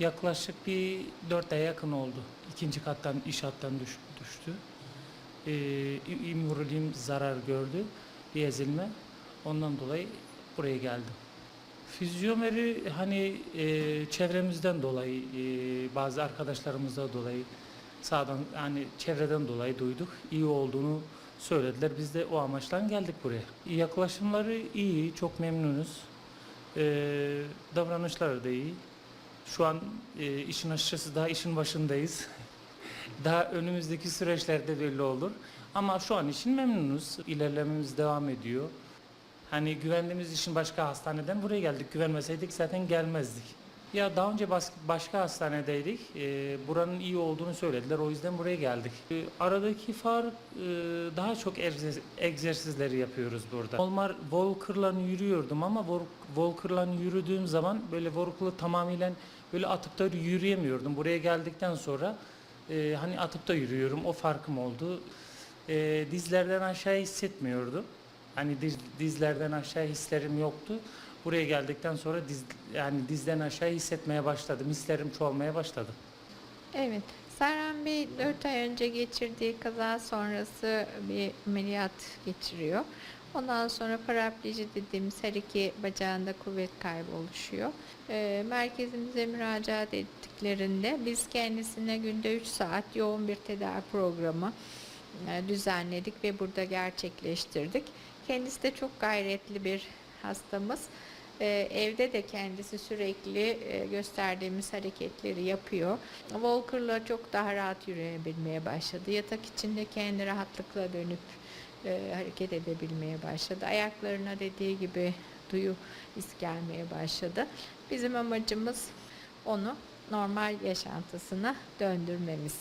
Yaklaşık bir 4 aya yakın oldu. İkinci kattan iş hattan düş, düştü. Ee, zarar gördü. Bir ezilme. Ondan dolayı buraya geldim. Fizyomeri hani e, çevremizden dolayı, e, bazı arkadaşlarımızdan dolayı, sağdan hani çevreden dolayı duyduk. İyi olduğunu söylediler. Biz de o amaçla geldik buraya. Yaklaşımları iyi, çok memnunuz. E, davranışları da iyi. Şu an e, işin açıkçası daha işin başındayız. daha önümüzdeki süreçlerde belli olur. Ama şu an için memnunuz. İlerlememiz devam ediyor. Hani güvendiğimiz için başka hastaneden buraya geldik. Güvenmeseydik zaten gelmezdik. Ya daha önce bas- başka hastanedeydik. Ee, buranın iyi olduğunu söylediler. O yüzden buraya geldik. Ee, aradaki fark e, daha çok egzersiz- egzersizleri yapıyoruz burada. Normal Walker'la yürüyordum ama Walker'la yürüdüğüm zaman böyle Walker'la tamamıyla böyle atıp da yürüyemiyordum. Buraya geldikten sonra e, hani atıp da yürüyorum. O farkım oldu. E, dizlerden aşağı hissetmiyordum. Hani diz, dizlerden aşağı hislerim yoktu. Buraya geldikten sonra diz, yani dizden aşağı hissetmeye başladım. Hislerim çoğalmaya başladı. Evet. Serhan Bey 4 ay önce geçirdiği kaza sonrası bir ameliyat geçiriyor. Ondan sonra parapleji dediğimiz her iki bacağında kuvvet kaybı oluşuyor. Ee, merkezimize müracaat ettiklerinde biz kendisine günde 3 saat yoğun bir tedavi programı e, düzenledik ve burada gerçekleştirdik. Kendisi de çok gayretli bir hastamız. Ee, evde de kendisi sürekli e, gösterdiğimiz hareketleri yapıyor. Walker'la çok daha rahat yürüyebilmeye başladı. Yatak içinde kendi rahatlıkla dönüp e, hareket edebilmeye başladı. Ayaklarına dediği gibi duyu his gelmeye başladı. Bizim amacımız onu normal yaşantısına döndürmemiz.